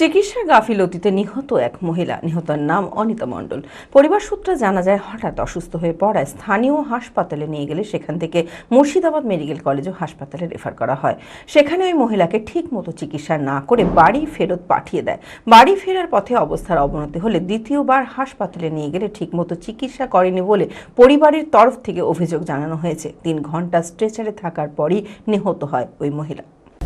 চিকিৎসা গাফিলতিতে নিহত এক মহিলা। নিহতার নাম অনিতা মণ্ডল। পরিবার সূত্রে জানা যায়, হঠাৎ অসুস্থ হয়ে পড়ায় স্থানীয় হাসপাতালে নিয়ে গেলে সেখান থেকে মুর্শিদাবাদ মেডিকেল কলেজ ও হাসপাতালে রেফার করা হয়। সেখানে ওই মহিলাকে ঠিক মতো চিকিৎসা না করে বাড়ি ফেরত পাঠিয়ে দেয়। বাড়ি ফেরার পথে অবস্থার অবনতি হলে দ্বিতীয়বার হাসপাতালে নিয়ে গেলে ঠিকমতো চিকিৎসা করেনি বলে পরিবারের তরফ থেকে অভিযোগ জানানো হয়েছে। তিন ঘণ্টা স্ট্রেচারে থাকার পরই নিহত হয় ওই মহিলা।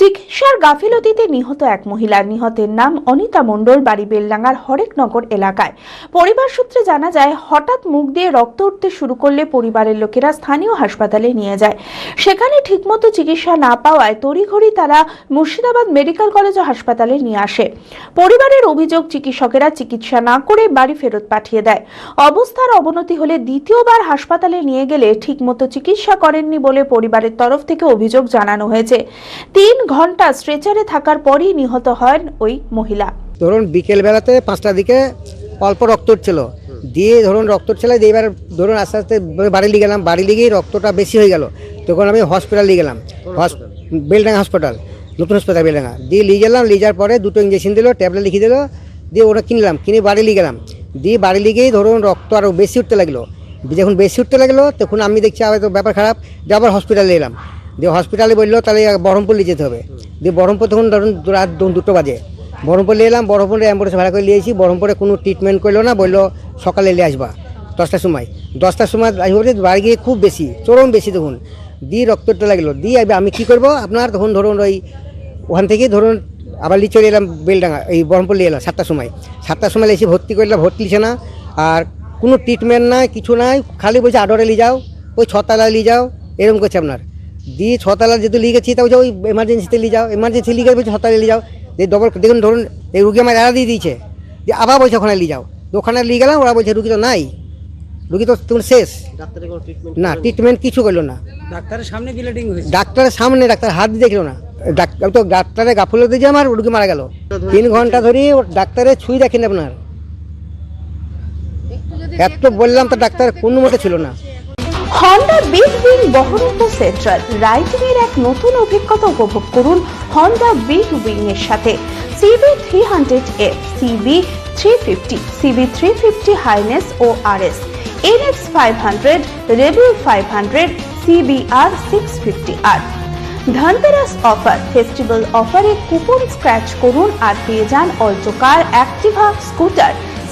চিকিৎসার গাফিলতিতে নিহত এক মহিলা। নিহতের নাম অনিতা মণ্ডল, বাড়ি বেলডাঙ্গার হরেকনগর এলাকায়। পরিবার সূত্রে জানা যায়, হঠাৎ মুখ দিয়ে রক্ত উঠতে শুরু করলে পরিবারের লোকেরা স্থানীয় হাসপাতালে নিয়ে যায়। সেখানে ঠিকমতো চিকিৎসা না পাওয়ায় তড়িঘড়ি তারা মুর্শিদাবাদ মেডিকেল কলেজ ও হাসপাতালে নিয়ে আসে। পরিবারের অভিযোগ, চিকিৎসকেরা চিকিৎসা না করে বাড়ি ফেরত পাঠিয়ে দেয়। অবস্থার অবনতি হলে দ্বিতীয়বার হাসপাতালে নিয়ে গেলে ঠিকমতো চিকিৎসা করেননি বলে পরিবারের তরফ থেকে অভিযোগ জানানো হয়েছে। তিন ঘণ্টা স্ট্রেচারে থাকার পরই নিহত হন ওই মহিলা। ধরুন বিকেল বেলাতে পাঁচটার দিকে অল্প রক্ত উঠছিল। দিয়ে ধরুন রক্ত উঠছিল, দিয়ে এবার ধরুন আস্তে আস্তে বাড়ি নিয়ে গেলাম, বাড়ি লিগেই রক্তটা বেশি হয়ে গেল। তখন আমি হসপিটাল নিয়ে গেলাম। বেলডাঙ্গা হসপিটাল নতুন হসপিটাল বেলডাঙ্গা। দিয়ে নিয়ে গেলাম, নিয়ে যাওয়ার পরে দুটো ইঞ্জেকশন দিল ট্যাবলেট লিখে দিল, দিয়ে ওটা কিনলাম কিনে বাড়ি নিয়ে গেলাম। দিয়ে বাড়ি লিগেই ধরুন রক্ত আরও বেশি উঠতে লাগল। যখন বেশি উঠতে লাগল, তখন আমি দেখছি হয়তো ব্যাপার খারাপ, দিয়ে আবার হসপিটালে এলাম। দিয়ে হসপিটালে বলল, তাহলে বহরমপুর নিয়ে যেতে হবে। দিয়ে বহরমপুর তখন ধরুন রাত দুটো বাজে। বহরমপুর নিয়ে এলাম, বহরমপুরে অ্যাম্বুলেন্স ভাড়া করে নিয়েছি বহরমপুরে কোনো ট্রিটমেন্ট করল না, বলল, সকালে নিয়ে আসবা, দশটার সময়। দশটার সময় আসব বাড়ি গিয়ে খুব বেশি, চরম বেশি দেখুন। দিয়ে রক্তটা লাগল। দিয়ে আমি কী করব? আপনার তখন ধরুন ওই ওখান থেকে ধরুন আবার নিয়ে চলে এলাম বেলডাঙ্গা, এই বহরমপুর নিয়ে এলাম সাতটার সময়। সাতটার সময় এসে ভর্তি করলাম ভর্তি লিছে না। আর কোনো ট্রিটমেন্ট নাই, কিছু নাই, খালি বলছে আডরে নিয়ে যাও, ওই ছতলা নিয়ে যাও। এরকম করছে আপনার। দিয়ে ছতলা যেহেতু লিয়ে গেছি তা বলছে ওই এমার্জেন্সিতে নিয়ে যাও। এমার্জেন্সি লিয়ে গেছে বলছে ছতলা নিয়ে যাও। দিয়ে ডবল দেখুন ধরুন এই রুগী আমার এড়া দিয়ে দিয়েছে। দিয়ে আবার বলছে ওখানে নিয়ে যাও। ওখানে নিয়ে গেলাম ওরা বলছে রুগী তো নাই। রুগী তো তখন শেষ। না ট্রিটমেন্ট কিছু করল না। ডাক্তারের সামনে ব্লিডিং হয়েছে। ডাক্তারের সামনে ডাক্তার হাত দিয়ে দেখল না। ডাক্তার তো ডাক্তারের গাফলতে যে আমার রুগী মারা গেল। তিন ঘণ্টা ধরে ও ডাক্তারের ছুঁই দেখেন আপনার। এত বললাম তো ডাক্তার কোনো মতে ছিল না। Honda big wing Baharampur central riding এর এক নতুন অভিজ্ঞতা উপভোগ করুন হন্ডা বিগ উইং এর সাথে। CB three hundred F CB three fifty CB three fifty Highness ও R S NX five hundred Rebel five hundred CBR six fifty R Dhanteras offer festival অফারে coupon scratch করুন আর পেয়ে যান Alto car Activa scooter